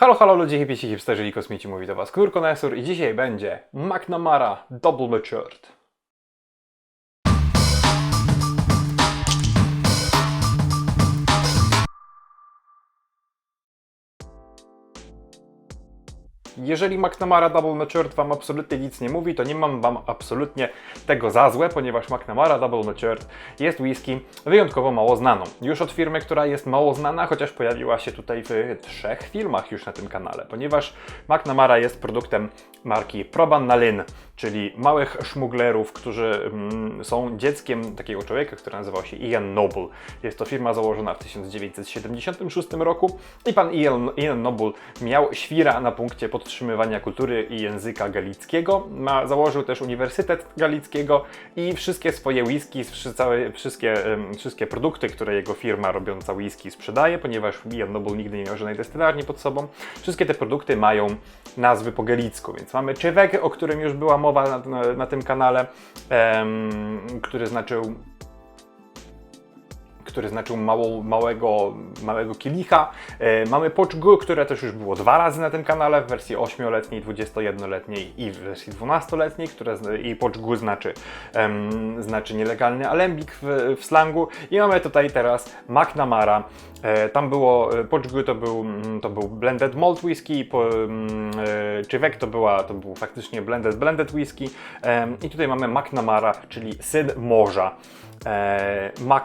Halo, halo ludzie, hipici, hipsterzy i kosmici, mówi do Was Knur Konesur i dzisiaj będzie McNamara Double Matured. Jeżeli McNamara Double Matured Wam absolutnie nic nie mówi, to nie mam Wam absolutnie tego za złe, ponieważ McNamara Double Matured jest whisky wyjątkowo mało znaną. Już od firmy, która jest mało znana, chociaż pojawiła się tutaj w trzech filmach już na tym kanale, ponieważ McNamara jest produktem marki Proban Nalin, czyli małych szmuglerów, którzy mm, są dzieckiem takiego człowieka, który nazywał się Ian Noble. Jest to firma założona w 1976 roku i pan Ian, Ian Noble miał świra na punkcie podtrzymywania kultury i języka galickiego. Ma, założył też Uniwersytet Galickiego i wszystkie swoje whisky, całe, wszystkie, wszystkie produkty, które jego firma robiąca whisky sprzedaje, ponieważ Ian Noble nigdy nie miał żadnej destylarni pod sobą, wszystkie te produkty mają nazwy po galicku, więc mamy czywek, o którym już była mowa na, na, na tym kanale, który znaczył który znaczył mało, małego, małego kielicha. E, mamy Poczgu, które też już było dwa razy na tym kanale, w wersji 8-letniej, 21-letniej i w wersji 12-letniej, które i Poczgu znaczy, znaczy nielegalny alembik w, w slangu. I mamy tutaj teraz McNamara. E, tam było, e, Poczgu to był, mm, to był blended malt whisky, po, mm, Czywek to, była, to był faktycznie blended blended whisky. I tutaj mamy McNamara, czyli syn morza. Mac,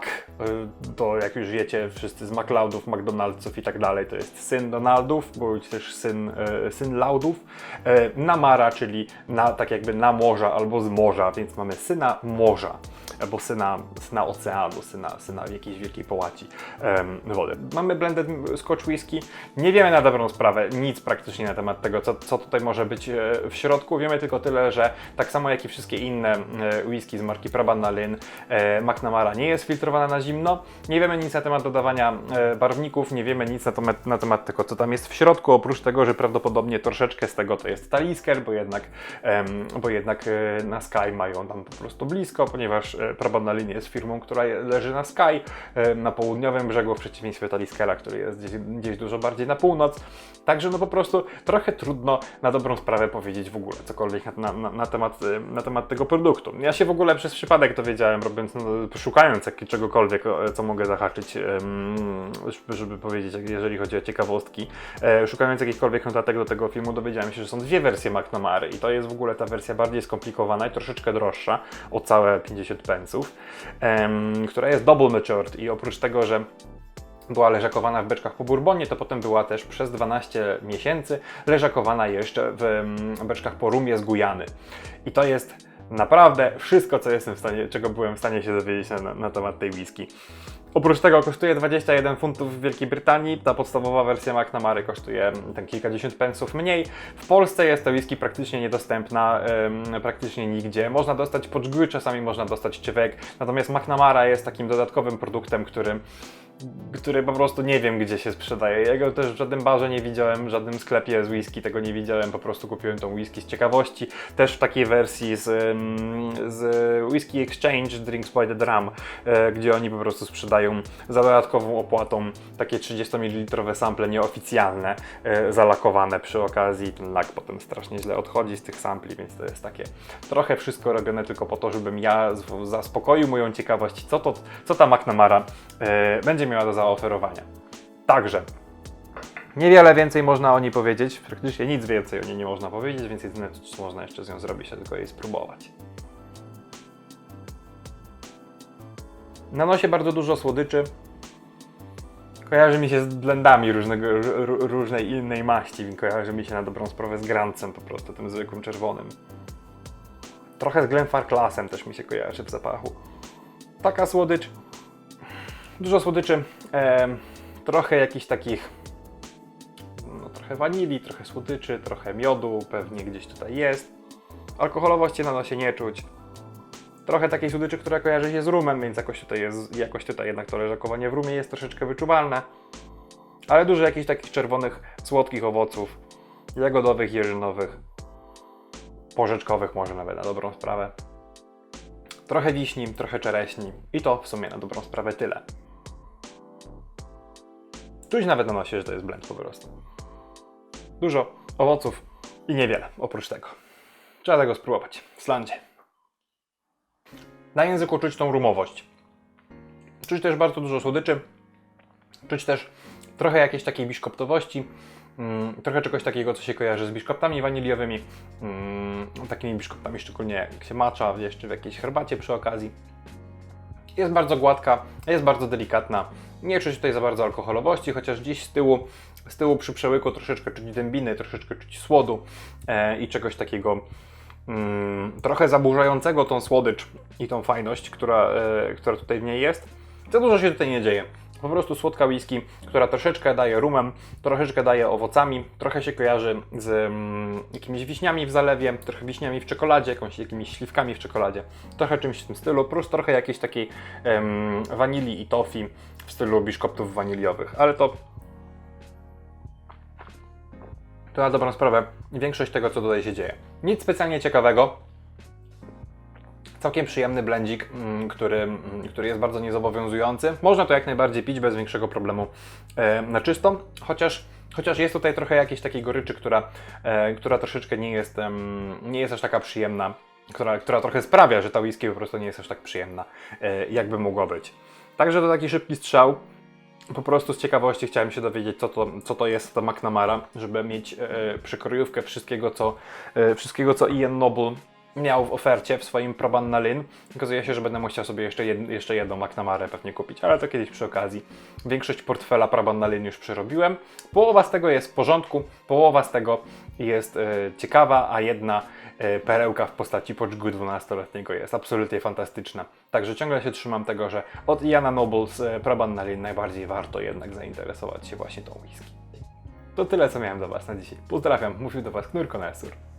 to jak już wiecie, wszyscy z McLeodów, McDonaldsów i tak dalej, to jest syn Donaldów, bądź też syn, e, syn Laudów. E, Namara, czyli na, tak jakby na morza albo z morza, więc mamy syna morza, albo syna, syna oceanu, syna, syna jakiejś wielkiej połaci wody. Mamy blended Scotch Whisky. Nie wiemy na dobrą sprawę nic praktycznie na temat tego, co, co tutaj może być e, w środku. Wiemy tylko tyle, że tak samo jak i wszystkie inne e, whisky z marki Prabana Lynn, e, McNamara nie jest filtrowana na zimno. Nie wiemy nic na temat dodawania barwników, nie wiemy nic na temat, na temat tego, co tam jest w środku, oprócz tego, że prawdopodobnie troszeczkę z tego to jest talisker, bo jednak, bo jednak na Sky mają tam po prostu blisko, ponieważ Prabana Lynn jest firmą, która leży na Sky, e, na południowym brzegu, w przeciwieństwie Taliskera, który jest gdzieś, gdzieś dużo bardziej na północ. Także no po prostu trochę trudno na dobrą sprawę powiedzieć w ogóle cokolwiek na, na, na, temat, e, na temat tego produktu. Ja się w ogóle przez przypadek dowiedziałem, robiąc, no, szukając jak, czegokolwiek, co mogę zahaczyć, żeby- żeby powiedzieć, jeżeli chodzi o ciekawostki, e, szukając jakichkolwiek notatek do tego filmu, dowiedziałem się, że są dwie wersje McNamary i to jest w ogóle ta wersja bardziej skomplikowana i troszeczkę droższa, o całe 50 która jest double matured i oprócz tego, że była leżakowana w beczkach po bourbonie, to potem była też przez 12 miesięcy leżakowana jeszcze w beczkach po rumie z Gujany. I to jest naprawdę wszystko, co jestem w stanie, czego byłem w stanie się dowiedzieć na, na temat tej whisky. Oprócz tego kosztuje 21 funtów w Wielkiej Brytanii, ta podstawowa wersja McNamary kosztuje mm, tam kilkadziesiąt pensów mniej. W Polsce jest to whisky praktycznie niedostępna, em, praktycznie nigdzie. Można dostać poczgły, czasami można dostać czywek, natomiast McNamara jest takim dodatkowym produktem, który który po prostu nie wiem gdzie się sprzedaje. Ja go też w żadnym barze nie widziałem, w żadnym sklepie z whisky tego nie widziałem, po prostu kupiłem tą whisky z ciekawości. Też w takiej wersji z, mm, z Whisky Exchange Drinks by the Drum, e, gdzie oni po prostu sprzedają za dodatkową opłatą takie 30 ml sample nieoficjalne, e, zalakowane przy okazji. Ten lak potem strasznie źle odchodzi z tych sampli, więc to jest takie trochę wszystko robione tylko po to, żebym ja zaspokoił moją ciekawość, co, to, co ta McNamara e, będzie miała do zaoferowania. Także niewiele więcej można o niej powiedzieć, praktycznie nic więcej o niej nie można powiedzieć, więc jedyne co można jeszcze z nią zrobić, to tylko jej spróbować. Na nosie bardzo dużo słodyczy. Kojarzy mi się z blendami różnego, różnej innej maści. Kojarzy mi się na dobrą sprawę z grancem po prostu, tym zwykłym czerwonym. Trochę z Glenfarclasem też mi się kojarzy w zapachu. Taka słodycz. Dużo słodyczy. em, trochę jakichś takich. No, trochę wanilii, trochę słodyczy, trochę miodu, pewnie gdzieś tutaj jest. Alkoholowości na nosie nie czuć. Trochę takiej słodyczy, która kojarzy się z rumem, więc jakoś tutaj, jest, jakoś tutaj jednak to leżakowanie w rumie jest troszeczkę wyczuwalne. Ale dużo jakichś takich czerwonych, słodkich owoców, jagodowych, jeżynowych, porzeczkowych może nawet na dobrą sprawę. Trochę wiśni, trochę czereśni i to w sumie na dobrą sprawę tyle. Czuć nawet na nosie, że to jest blend po prostu. Dużo owoców i niewiele oprócz tego. Trzeba tego spróbować. W slandzie. Na języku czuć tą rumowość. Czuć też bardzo dużo słodyczy. Czuć też trochę jakiejś takiej biszkoptowości. Mm, trochę czegoś takiego, co się kojarzy z biszkoptami waniliowymi. Mm, takimi biszkoptami szczególnie jak się macza jeszcze w jakiejś herbacie przy okazji. Jest bardzo gładka, jest bardzo delikatna. Nie czuć tutaj za bardzo alkoholowości, chociaż gdzieś z tyłu, z tyłu przy przełyku troszeczkę czuć dębiny, troszeczkę czuć słodu e, i czegoś takiego mm, trochę zaburzającego tą słodycz i tą fajność, która, e, która tutaj w niej jest. Za dużo się tutaj nie dzieje. Po prostu słodka whisky, która troszeczkę daje rumem, troszeczkę daje owocami, trochę się kojarzy z mm, jakimiś wiśniami w zalewie, trochę wiśniami w czekoladzie, jakąś, jakimiś śliwkami w czekoladzie, trochę czymś w tym stylu, plus trochę jakiejś takiej em, wanilii i toffee w stylu biszkoptów waniliowych, ale to to na dobrą sprawę większość tego, co tutaj się dzieje. Nic specjalnie ciekawego, Całkiem przyjemny blendzik, mm, który, mm, który jest bardzo niezobowiązujący. Można to jak najbardziej pić bez większego problemu e, na czysto, chociaż, chociaż jest tutaj trochę jakiejś takiej goryczy, która, e, która troszeczkę nie jest, nie jest aż taka przyjemna, która, która trochę sprawia, że ta whisky po prostu nie jest aż tak przyjemna, e, jakby mogła być. Także to taki szybki strzał. Po prostu z ciekawości chciałem się dowiedzieć, co to, co to jest ta McNamara, żeby mieć e, przykrojówkę wszystkiego, co, e, wszystkiego, co Ian Noble miał w ofercie w swoim Proban na Lin. Okazuje się, że będę musiał sobie jeszcze, jed, jeszcze jedną McNamarę pewnie kupić, ale to kiedyś przy okazji. Większość portfela Proban na Lin już przerobiłem. Połowa z tego jest w porządku, połowa z tego jest e, ciekawa, a jedna e, perełka w postaci poczgu 12-letniego jest absolutnie fantastyczna. Także ciągle się trzymam tego, że od Iana Noble z e, najbardziej warto jednak zainteresować się właśnie tą whisky. To tyle, co miałem do Was na dzisiaj. Pozdrawiam, mówił do Was Knur Konesur.